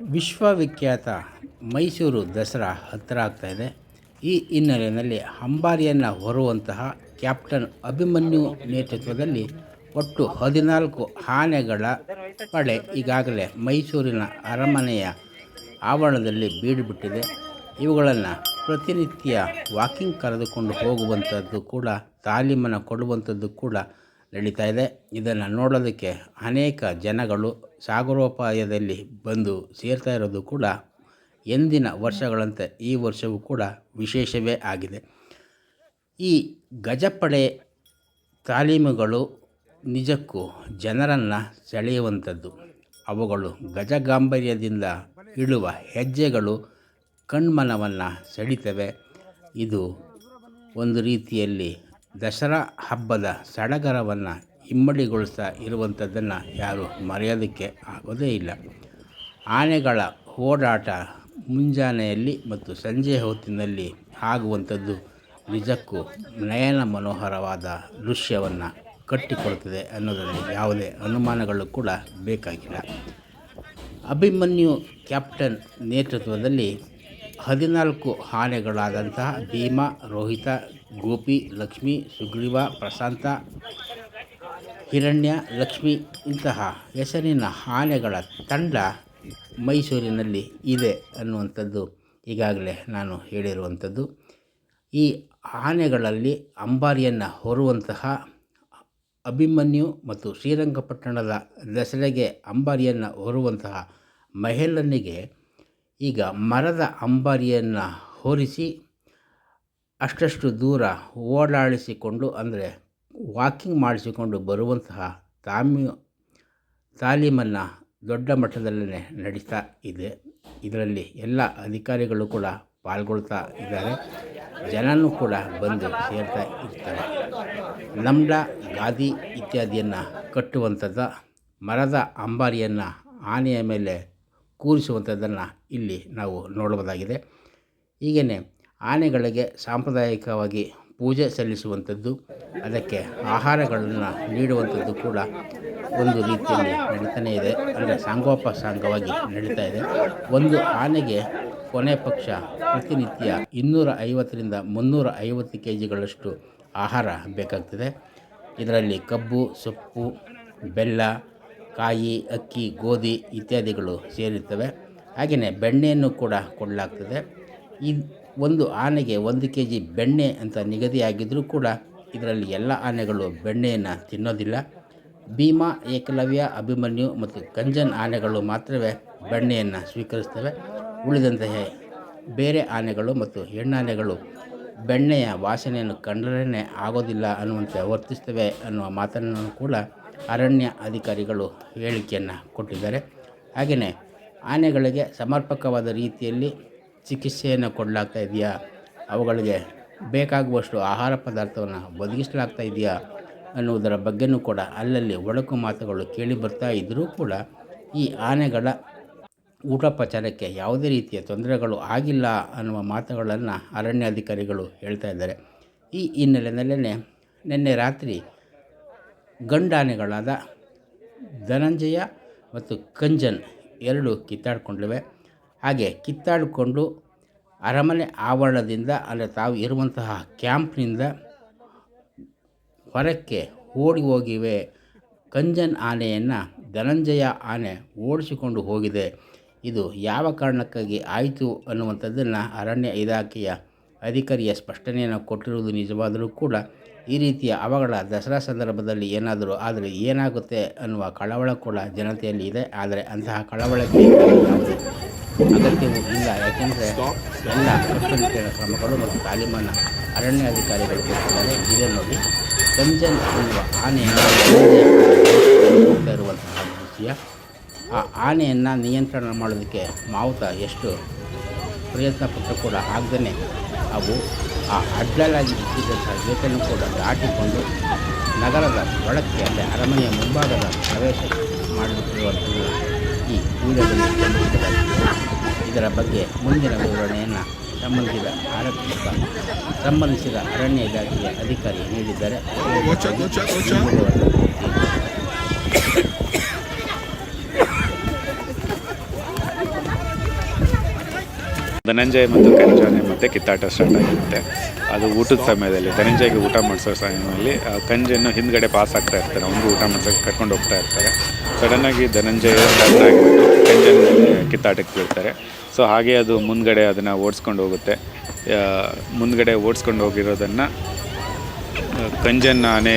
ವಿಶ್ವವಿಖ್ಯಾತ ಮೈಸೂರು ದಸರಾ ಹತ್ತಿರ ಆಗ್ತಾಯಿದೆ ಈ ಹಿನ್ನೆಲೆಯಲ್ಲಿ ಅಂಬಾರಿಯನ್ನು ಹೊರುವಂತಹ ಕ್ಯಾಪ್ಟನ್ ಅಭಿಮನ್ಯು ನೇತೃತ್ವದಲ್ಲಿ ಒಟ್ಟು ಹದಿನಾಲ್ಕು ಆನೆಗಳ ಪಡೆ ಈಗಾಗಲೇ ಮೈಸೂರಿನ ಅರಮನೆಯ ಆವರಣದಲ್ಲಿ ಬೀಡುಬಿಟ್ಟಿದೆ. ಇವುಗಳನ್ನು ಪ್ರತಿನಿತ್ಯ ವಾಕಿಂಗ್ ಕರೆದುಕೊಂಡು ಹೋಗುವಂಥದ್ದು ಕೂಡ, ತಾಲೀಮನ್ನು ಕೊಡುವಂಥದ್ದು ಕೂಡ ನಡೀತಾ ಇದೆ. ಇದನ್ನು ನೋಡೋದಕ್ಕೆ ಅನೇಕ ಜನಗಳು ಸಾಗರೋಪಾಯದಲ್ಲಿ ಬಂದು ಸೇರ್ತಾ ಇರೋದು ಕೂಡ ಎಂದಿನ ವರ್ಷಗಳಂತೆ ಈ ವರ್ಷವೂ ಕೂಡ ವಿಶೇಷವೇ ಆಗಿದೆ. ಈ ಗಜಪಡೆ ತಾಲೀಮುಗಳು ನಿಜಕ್ಕೂ ಜನರನ್ನು ಸೆಳೆಯುವಂಥದ್ದು. ಅವುಗಳು ಗಜಗಾಂಭೀರ್ಯದಿಂದ ಇಳುವ ಹೆಜ್ಜೆಗಳು ಕಣ್ಮನವನ್ನು ಸೆಳೀತವೆ. ಇದು ಒಂದು ರೀತಿಯಲ್ಲಿ ದಸರಾ ಹಬ್ಬದ ಸಡಗರವನ್ನು ಇಮ್ಮಡಿಗೊಳಿಸ್ತಾ ಇರುವಂಥದ್ದನ್ನು ಯಾರು ಮರೆಯೋದಕ್ಕೆ ಆಗೋದೇ ಇಲ್ಲ. ಆನೆಗಳ ಓಡಾಟ ಮುಂಜಾನೆಯಲ್ಲಿ ಮತ್ತು ಸಂಜೆ ಹೊತ್ತಿನಲ್ಲಿ ಆಗುವಂಥದ್ದು ನಿಜಕ್ಕೂ ನಯನ ಮನೋಹರವಾದ ದೃಶ್ಯವನ್ನು ಕಟ್ಟಿಕೊಡುತ್ತದೆ ಅನ್ನೋದರಲ್ಲಿ ಯಾವುದೇ ಅನುಮಾನಗಳು ಕೂಡ ಬೇಕಾಗಿಲ್ಲ. ಅಭಿಮನ್ಯು ಕ್ಯಾಪ್ಟನ್ ನೇತೃತ್ವದಲ್ಲಿ ಹದಿನಾಲ್ಕು ಆನೆಗಳಾದಂತಹ ಭೀಮ, ರೋಹಿತ, ಗೋಪಿ, ಲಕ್ಷ್ಮಿ, ಸುಗ್ರೀವ, ಪ್ರಶಾಂತ ಹಿರಣ್ಯ, ಲಕ್ಷ್ಮಿ ಇಂತಹ ಹೆಸರಿನ ಆನೆಗಳ ತಂಡ ಮೈಸೂರಿನಲ್ಲಿ ಇದೆ ಅನ್ನುವಂಥದ್ದು ಈಗಾಗಲೇ ನಾನು ಹೇಳಿರುವಂಥದ್ದು. ಈ ಆನೆಗಳಲ್ಲಿ ಅಂಬಾರಿಯನ್ನು ಹೊರುವಂತಹ ಅಭಿಮನ್ಯು ಮತ್ತು ಶ್ರೀರಂಗಪಟ್ಟಣದ ದಸರೆಗೆ ಅಂಬಾರಿಯನ್ನು ಹೊರುವಂತಹ ಮಹಿಳನಿಗೆ ಈಗ ಮರದ ಅಂಬಾರಿಯನ್ನು ಹೊರಿಸಿ ಅಷ್ಟಷ್ಟು ದೂರ ಓಡಾಡಿಸಿಕೊಂಡು ಅಂದರೆ ವಾಕಿಂಗ್ ಮಾಡಿಸಿಕೊಂಡು ಬರುವಂತಹ ತಾಮಿ, ತಾಲೀಮನ್ನು ದೊಡ್ಡ ಮಟ್ಟದಲ್ಲೇ ನಡೀತಾ ಇದೆ. ಇದರಲ್ಲಿ ಎಲ್ಲ ಅಧಿಕಾರಿಗಳು ಕೂಡ ಪಾಲ್ಗೊಳ್ತಾ ಇದ್ದಾರೆ. ಜನನೂ ಕೂಡ ಬಂದು ಸೇರ್ತಾ ಇರ್ತಾರೆ. ನಮ್ಮ ಗಾದಿ ಇತ್ಯಾದಿಯನ್ನು ಕಟ್ಟುವಂಥದ್ದು, ಮರದ ಅಂಬಾರಿಯನ್ನು ಆನೆಯ ಮೇಲೆ ಕೂರಿಸುವಂಥದ್ದನ್ನು ಇಲ್ಲಿ ನಾವು ನೋಡಬಹುದಾಗಿದೆ. ಹೀಗೆಯೇ ಆನೆಗಳಿಗೆ ಸಾಂಪ್ರದಾಯಿಕವಾಗಿ ಪೂಜೆ ಸಲ್ಲಿಸುವಂಥದ್ದು, ಅದಕ್ಕೆ ಆಹಾರಗಳನ್ನು ನೀಡುವಂಥದ್ದು ಕೂಡ ಒಂದು ರೀತಿಯಲ್ಲಿ ನಡೀತಾನೇ ಇದೆ. ಅಂದರೆ ಸಾಂಗೋಪ ಸಾಂಗವಾಗಿ ನಡೀತಾ ಇದೆ. ಒಂದು ಆನೆಗೆ ಕೊನೆ ಪಕ್ಷ ಪ್ರತಿನಿತ್ಯ ಇನ್ನೂರ ಐವತ್ತರಿಂದ ಮುನ್ನೂರ ಐವತ್ತು ಕೆ ಜಿಗಳಷ್ಟು ಆಹಾರ ಬೇಕಾಗ್ತದೆ. ಇದರಲ್ಲಿ ಕಬ್ಬು, ಸೊಪ್ಪು, ಬೆಲ್ಲ, ಕಾಯಿ, ಅಕ್ಕಿ, ಗೋಧಿ ಇತ್ಯಾದಿಗಳು ಸೇರಿರ್ತವೆ. ಹಾಗೆಯೇ ಬೆಣ್ಣೆಯನ್ನು ಕೂಡ ಕೊಡಲಾಗ್ತದೆ. ಈ ಒಂದು ಆನೆಗೆ ಒಂದು ಕೆ ಜಿ ಬೆಣ್ಣೆ ಅಂತ ನಿಗದಿಯಾಗಿದ್ದರೂ ಕೂಡ ಇದರಲ್ಲಿ ಎಲ್ಲ ಆನೆಗಳು ಬೆಣ್ಣೆಯನ್ನು ತಿನ್ನೋದಿಲ್ಲ. ಭೀಮ, ಏಕಲವ್ಯ, ಅಭಿಮನ್ಯು ಮತ್ತು ಗಂಜನ್ ಆನೆಗಳು ಮಾತ್ರವೇ ಬೆಣ್ಣೆಯನ್ನು ಸ್ವೀಕರಿಸ್ತವೆ. ಉಳಿದಂತಹ ಬೇರೆ ಆನೆಗಳು ಮತ್ತು ಹೆಣ್ಣಾನೆಗಳು ಬೆಣ್ಣೆಯ ವಾಸನೆಯನ್ನು ಕಂಡರೇ ಆಗೋದಿಲ್ಲ ಅನ್ನುವಂತೆ ವರ್ತಿಸ್ತವೆ ಅನ್ನುವ ಮಾತನ್ನು ಕೂಡ ಅರಣ್ಯ ಅಧಿಕಾರಿಗಳು ಹೇಳಿಕೆಯನ್ನು ಕೊಟ್ಟಿದ್ದಾರೆ. ಹಾಗೆಯೇ ಆನೆಗಳಿಗೆ ಸಮರ್ಪಕವಾದ ರೀತಿಯಲ್ಲಿ ಚಿಕಿತ್ಸೆಯನ್ನು ಕೊಡಲಾಗ್ತಾ ಇದೆಯಾ? ಅವುಗಳಿಗೆ ಬೇಕಾಗುವಷ್ಟು ಆಹಾರ ಪದಾರ್ಥವನ್ನು ಒದಗಿಸಲಾಗ್ತಾ ಇದೆಯಾ ಅನ್ನುವುದರ ಬಗ್ಗೆಯೂ ಕೂಡ ಅಲ್ಲಲ್ಲಿ ಒಡಕು ಮಾತುಗಳು ಕೇಳಿ ಬರ್ತಾ ಇದ್ದರೂ ಕೂಡ ಈ ಆನೆಗಳ ಊಟೋಪಚಾರಕ್ಕೆ ಯಾವುದೇ ರೀತಿಯ ತೊಂದರೆಗಳು ಆಗಿಲ್ಲ ಅನ್ನುವ ಮಾತುಗಳನ್ನು ಅರಣ್ಯಾಧಿಕಾರಿಗಳು ಹೇಳ್ತಾ ಇದ್ದಾರೆ. ಈ ಹಿನ್ನೆಲೆಯಲ್ಲೇ ನಿನ್ನೆ ರಾತ್ರಿ ಗಂಡಾನೆಗಳಾದ ಧನಂಜಯ ಮತ್ತು ಕಂಜನ್ ಎರಡು ಕಿತ್ತಾಡಿಕೊಂಡಿವೆ ಹಾಗೆ ಕಿತ್ತಾಡಿಕೊಂಡು ಅರಮನೆ ಆವರಣದಿಂದ ಅಂದರೆ ತಾವು ಇರುವಂತಹ ಕ್ಯಾಂಪ್ನಿಂದ ಹೊರಕ್ಕೆ ಓಡಿ ಹೋಗಿವೆ. ಕಂಜನ್ ಆನೆಯನ್ನು ಧನಂಜಯ ಆನೆ ಓಡಿಸಿಕೊಂಡು ಹೋಗಿದೆ. ಇದು ಯಾವ ಕಾರಣಕ್ಕಾಗಿ ಆಯಿತು ಅನ್ನುವಂಥದ್ದನ್ನು ಅರಣ್ಯ ಇಲಾಖೆಯ ಅಧಿಕಾರಿಯ ಸ್ಪಷ್ಟನೆಯನ್ನು ಕೊಟ್ಟಿರುವುದು ನಿಜವಾದರೂ ಕೂಡ ಈ ರೀತಿಯ ಅವಘಡ ದಸರಾ ಸಂದರ್ಭದಲ್ಲಿ ಏನಾದರೂ ಆದರೆ ಏನಾಗುತ್ತೆ ಅನ್ನುವ ಕಳವಳ ಕೂಡ ಜನತೆಯಲ್ಲಿ ಇದೆ ಆದರೆ ಅಂತಹ ಕಳವಳಕ್ಕೆ ಅಗತ್ಯವೂ ಇಲ್ಲ ಯಾಕೆಂದರೆ ಎಲ್ಲ ಕಟ್ಟುನಿಟ್ಟಿನ ಕ್ರಮಗಳು ಮತ್ತು ತಾಲೀಮನ್ನು ಅರಣ್ಯ ಅಧಿಕಾರಿಗಳು ಕೊಟ್ಟಿದ್ದಾರೆ. ಇದೇ ನೋಡಿ. ಕಂಜನ್ ಎನ್ನುವ ಆನೆಯನ್ನು ಇರುವಂತಹ ದೃಶ್ಯ ಆ ಆನೆಯನ್ನು ನಿಯಂತ್ರಣ ಮಾಡೋದಕ್ಕೆ ಮಾವುತ ಎಷ್ಟು ಪ್ರಯತ್ನ ಪಟ್ಟರು ಕೂಡ ಆಗದೇ ಅವು ಆ ಅಡ್ಡಲಾಗಿ ಇಟ್ಟಿದ್ದಂಥ ಗೇಟನ್ನು ಕೂಡ ದಾಟಿಕೊಂಡು ನಗರದ ಒಳಕ್ಕೆ ಅಂದರೆ ಅರಮನೆಯ ಮುಂಭಾಗದ ಪ್ರವೇಶ ಮಾಡಿಬಿಟ್ಟಿರುವಂಥದ್ದು ಈ ವಿಡಿಯೋದಲ್ಲಿ ಇದರ ಬಗ್ಗೆ ಮುಂದಿನ ವಿವರಣೆಯನ್ನು ಸಂಬಂಧಿಸಿದ ಆರೋಗ್ಯ ಸಂಬಂಧಿಸಿದ ಅರಣ್ಯ ಇಲಾಖೆಯ ಅಧಿಕಾರಿ ನೀಡಿದ್ದಾರೆ. ಧನಂಜಯ ಮತ್ತು ಕಂಜಾನೆ ಮತ್ತು ಕಿತ್ತಾಟ ಸ್ಟಾರ್ಟ್ ಆಗಿರುತ್ತೆ. ಅದು ಊಟದ ಸಮಯದಲ್ಲಿ ಧನಂಜಯಗೆ ಊಟ ಮಾಡಿಸೋ ಸಮಯದಲ್ಲಿ ಕಂಜನ್ನು ಹಿಂದ್ಗಡೆ ಪಾಸ್ ಆಗ್ತಾ ಇರ್ತಾರೆ. ಅವನಿಗೂ ಊಟ ಮಾಡ್ಸೋಕೆ ಕರ್ಕೊಂಡು ಹೋಗ್ತಾ ಇರ್ತಾರೆ. ಸಡನ್ನಾಗಿ ಧನಂಜಯ ಆಗಿಬಿಟ್ಟು ಕಿತ್ತಾಟಕ್ಕೆ ಬೀಳ್ತಾರೆ. ಸೊ ಹಾಗೆ ಅದು ಮುಂದ್ಗಡೆ ಅದನ್ನು ಓಡಿಸ್ಕೊಂಡು ಹೋಗುತ್ತೆ. ಮುಂದ್ಗಡೆ ಓಡಿಸ್ಕೊಂಡು ಹೋಗಿರೋದನ್ನು ಕಂಜನ್ ಆನೆ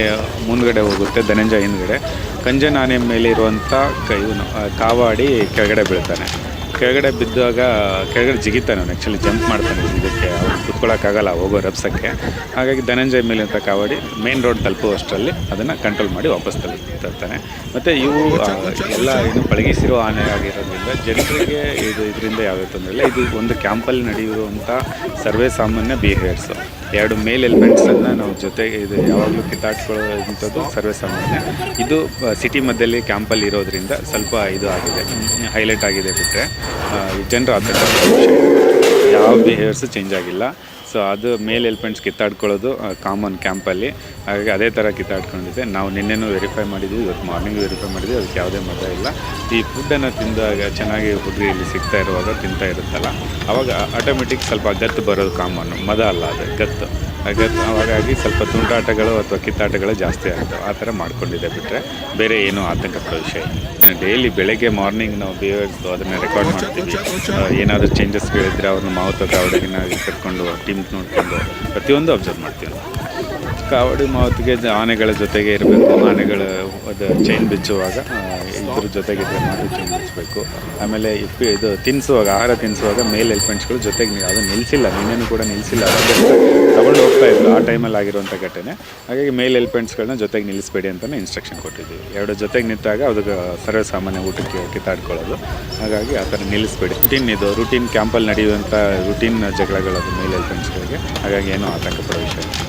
ಮುಂದ್ಗಡೆ ಹೋಗುತ್ತೆ, ಧನಂಜಯ ಹಿಂದ್ಗಡೆ. ಕಂಜನ್ ಆನೆ ಮೇಲೆ ಇರುವಂಥ ಕೈವನು ಕಾವಾಡಿ ಕೆಳಗಡೆ ಬೀಳ್ತಾನೆ. ಕೆಳಗಡೆ ಬಿದ್ದಾಗ, ಕೆಳಗಡೆ ಜಿಗಿತಾನೆ ಅವನು. ಆ್ಯಕ್ಚುಲಿ ಜಂಪ್ ಮಾಡ್ತಾನೆ ಇದಕ್ಕೆ ಅವ್ನು ಕುತ್ಕೊಳ್ಳೋಕ್ಕಾಗಲ್ಲ ಹೋಗೋ ರಬ್ಸಕ್ಕೆ ಹಾಗಾಗಿ ಧನಂಜಯ ಮೇಲೆ ಅಂತ ಕಾವಾಡಿ ಮೇನ್ ರೋಡ್ ತಲುಪುವಷ್ಟರಲ್ಲಿ ಅದನ್ನು ಕಂಟ್ರೋಲ್ ಮಾಡಿ ವಾಪಸ್ ತರ್ತಾನೆ ಮತ್ತು ಇವು ಎಲ್ಲ ಇದು ಪಳಗಿಸಿರೋ ಆನೆ ಆಗಿರೋದ್ರಿಂದ ಜನರಿಗೆ ಇದು ಇದರಿಂದ ಯಾವುದೇ ತೊಂದರೆ ಇಲ್ಲ. ಇದು ಒಂದು ಕ್ಯಾಂಪಲ್ಲಿ ನಡೆಯುವಂಥ ಸರ್ವೇ ಸಾಮಾನ್ಯ ಬಿಹೇವಿಯರ್ಸು ಎರಡು ಮೇಲ್ ಎಲಿಮೆಂಟ್ಸನ್ನು ನಾವು ಜೊತೆಗೆ ಇದು ಯಾವಾಗಲೂ ಕಿತ್ತಾಡ್ಕೊಳ್ಳೋಂಥದ್ದು ಸರ್ವೇ ಸಾಮಾನ್ಯ. ಇದು ಸಿಟಿ ಮಧ್ಯದಲ್ಲಿ ಕ್ಯಾಂಪಲ್ಲಿ ಇರೋದ್ರಿಂದ ಸ್ವಲ್ಪ ಇದು ಆಗಿದೆ. ಹೈಲೈಟ್ ಆಗಿದೆ ಬಿಟ್ಟರೆ ಜನರು ಅದನ್ನು ಯಾವ ಬಿಹೇವಿಯರ್ಸು ಚೇಂಜ್ ಆಗಿಲ್ಲ. ಸೊ ಅದು ಮೇಲ್ ಎಲಿಫೆಂಟ್ಸ್ ಕಿತ್ತಾಡ್ಕೊಳ್ಳೋದು ಕಾಮನ್ ಕ್ಯಾಂಪಲ್ಲಿ ಹಾಗಾಗಿ ಅದೇ ಥರ ಕಿತ್ತಾಡ್ಕೊಂಡಿದ್ದೆ. ನಾವು ನಿನ್ನೆನೂ ವೆರಿಫೈ ಮಾಡಿದ್ವಿ, ಇವತ್ತು ಮಾರ್ನಿಂಗ್ ವೆರಿಫೈ ಮಾಡಿದ್ವಿ, ಅದಕ್ಕೆ ಯಾವುದೇ ಮತ ಇಲ್ಲ. ಈ ಫುಡ್ಡನ್ನು ತಿಂದಾಗ ಚೆನ್ನಾಗಿ ಹುಡುಗಿ ಇಲ್ಲಿ ಸಿಗ್ತಾ ಇರುವಾಗ ತಿಂತಾ ಇರುತ್ತಲ್ಲ, ಅವಾಗ ಆಟೋಮೆಟಿಕ್ ಸ್ವಲ್ಪ ಗತ್ತು ಬರೋದು ಕಾಮನ್ನು ಮದ ಅಲ್ಲ ಅದು, ಗತ್ತು. ಹಾಗಾಗಿ ಹಾಗಾಗಿ ಸ್ವಲ್ಪ ತುಂಟಾಟಗಳು ಅಥವಾ ಕಿತ್ತಾಟಗಳು ಜಾಸ್ತಿ ಆಗ್ತವೆ ಆ ಥರ ಮಾಡ್ಕೊಂಡಿದೆ ಬಿಟ್ಟರೆ ಬೇರೆ ಏನೂ ಆತಂಕ ವಿಷಯ ಇಲ್ಲ. ಡೈಲಿ ಬೆಳಗ್ಗೆ ಮಾರ್ನಿಂಗ್ ನಾವು ಬಿಹೇವಿಯರ್ಸ್ದು ಅದನ್ನು ರೆಕಾರ್ಡ್ ಮಾಡ್ತೀವಿ. ಏನಾದರೂ ಚೇಂಜಸ್ಗಳಿದ್ರೆ ಅವ್ರನ್ನ ಮಾವುತ ನಾವು ಕರ್ಕೊಂಡು ಟೀಮ್ ನೋಡಿಕೊಂಡು ಪ್ರತಿಯೊಂದು ಅಬ್ಸರ್ವ್ ಮಾಡ್ತೀವಿ ನಾವು. ಕಾವಡಿ ಮಾವತಿಗೆ ಆನೆಗಳ ಜೊತೆಗೆ ಇರಬೇಕು. ಆನೆಗಳ ಅದು ಚೈನ್ ಬಿಚ್ಚುವಾಗ ಇಬ್ಬರ ಜೊತೆಗೆ ಇದ್ರೆ ಮಾತ್ರ ಚೈನ್ ಬಿಚ್ಚಬೇಕು. ಆಮೇಲೆ ಇಪ್ಪು ಇದು ತಿನ್ನಿಸುವಾಗ ಆಹಾರ ತಿನ್ನಿಸುವಾಗ ಮೇಲ್ ಎಲಿಫೆಂಟ್ಸ್ಗಳು ಜೊತೆಗೆ ಅದು ನಿಲ್ಲಿಸಿಲ್ಲ ನಿನ್ನೇನು ಕೂಡ ನಿಲ್ಲಿಸಿಲ್ಲ ತಗೊಂಡು ಹೋಗ್ತಾ ಇದ್ರು ಆ ಟೈಮಲ್ಲಿ ಆಗಿರುವಂಥ ಘಟನೆ. ಹಾಗಾಗಿ ಮೇಲ್ ಎಲಿಫೆಂಟ್ಸ್ಗಳನ್ನ ಜೊತೆಗೆ ನಿಲ್ಲಿಸಬೇಡಿ ಅಂತಲೇ ಇನ್ಸ್ಟ್ರಕ್ಷನ್ ಕೊಟ್ಟಿದ್ದೀವಿ. ಎರಡು ಜೊತೆಗೆ ನಿಂತಾಗ ಅದಕ್ಕೆ ಸರ್ವೇ ಸಾಮಾನ್ಯ ಊಟಕ್ಕೆ ಕಿತ್ತಾಡ್ಕೊಳ್ಳೋದು. ಹಾಗಾಗಿ ಆ ಥರ ನಿಲ್ಲಿಸಬೇಡಿ. ರುಟೀನ್ ಇದು. ರುಟೀನ್ ಕ್ಯಾಂಪಲ್ಲಿ ನಡೆಯುವಂಥ ರುಟೀನ್ ಜಗಳಗಳು ಅದು ಮೇಲ್ ಎಲಿಫೆಂಟ್ಸ್ಗಳಿಗೆ ಹಾಗಾಗಿ ಏನೂ ಆತಂಕ ಪಡೋ ವಿಷಯ